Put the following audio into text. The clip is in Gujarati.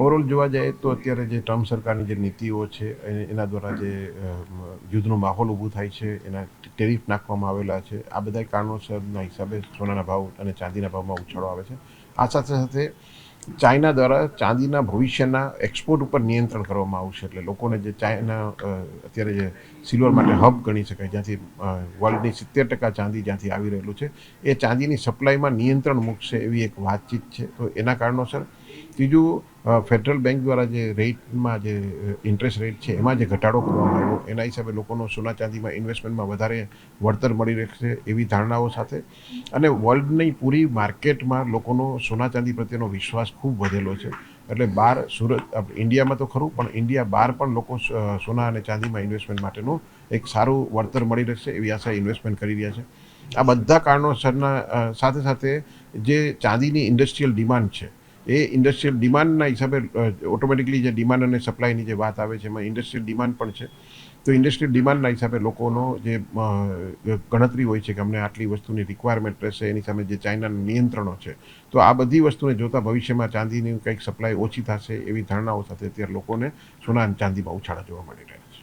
ઓવરઓલ જોવા જાય તો અત્યારે જે ટ્રમ્પ સરકારની જે નીતિઓ છે એના દ્વારા જે યુદ્ધનો માહોલ ઊભું થાય છે, એના ટેરિફ નાખવામાં આવેલા છે, આ બધા કારણોસરના હિસાબે સોનાના ભાવ અને ચાંદીના ભાવમાં ઉછાળો આવે છે. આ સાથે સાથે ચાઇના દ્વારા ચાંદીના ભવિષ્યના એક્સપોર્ટ ઉપર નિયંત્રણ કરવામાં આવશે, એટલે લોકોને જે ચાઇના અત્યારે જે સિલ્વર માટે હબ ગણી શકાય, જ્યાંથી વર્લ્ડની સિત્તેર ટકા ચાંદી જ્યાંથી આવી રહેલું છે, એ ચાંદીની સપ્લાયમાં નિયંત્રણ મૂકશે એવી એક વાતચીત છે. તો એના કારણોસર ત્રીજું ફેડરલ બેંક દ્વારા જે રેટમાં જે ઇન્ટરેસ્ટ રેટ છે, એમાં જે ઘટાડો કરવામાં આવ્યો, એના હિસાબે લોકોનો સોના ચાંદીમાં ઇન્વેસ્ટમેન્ટમાં વધારે વળતર મળી રહેશે એવી ધારણાઓ સાથે. અને વર્લ્ડની પૂરી માર્કેટમાં લોકોનો સોના ચાંદી પ્રત્યેનો વિશ્વાસ ખૂબ વધેલો છે. એટલે બહાર સુરત ઇન્ડિયામાં તો ખરું, પણ ઇન્ડિયા બહાર પણ લોકો સોના અને ચાંદીમાં ઇન્વેસ્ટમેન્ટ માટેનું એક સારું વળતર મળી રહેશે એવી આશા ઇન્વેસ્ટમેન્ટ કરી રહ્યા છે. આ બધા કારણોસરના સાથે સાથે જે ચાંદીની ઇન્ડસ્ટ્રીયલ ડિમાન્ડ છે એ ઇન્ડસ્ટ્રીયલ ડિમાન્ડના હિસાબે ઓટોમેટિકલી જે ડિમાન્ડ અને સપ્લાયની જે વાત આવે છે, એમાં ઇન્ડસ્ટ્રીયલ ડિમાન્ડ પણ છે. તો ઇન્ડસ્ટ્રીયલ ડિમાન્ડના હિસાબે લોકોનો જે ગણતરી હોય છે કે અમને આટલી વસ્તુની રિક્વાયરમેન્ટ રહેશે, એની સામે જે ચાઇનાના નિયંત્રણો છે, તો આ બધી વસ્તુને જોતા ભવિષ્યમાં ચાંદીની કંઈક સપ્લાય ઓછી થશે એવી ધારણાઓ સાથે અત્યારે લોકોને સોના ચાંદીમાં ઉછાળા જોવા મળી રહ્યા છે.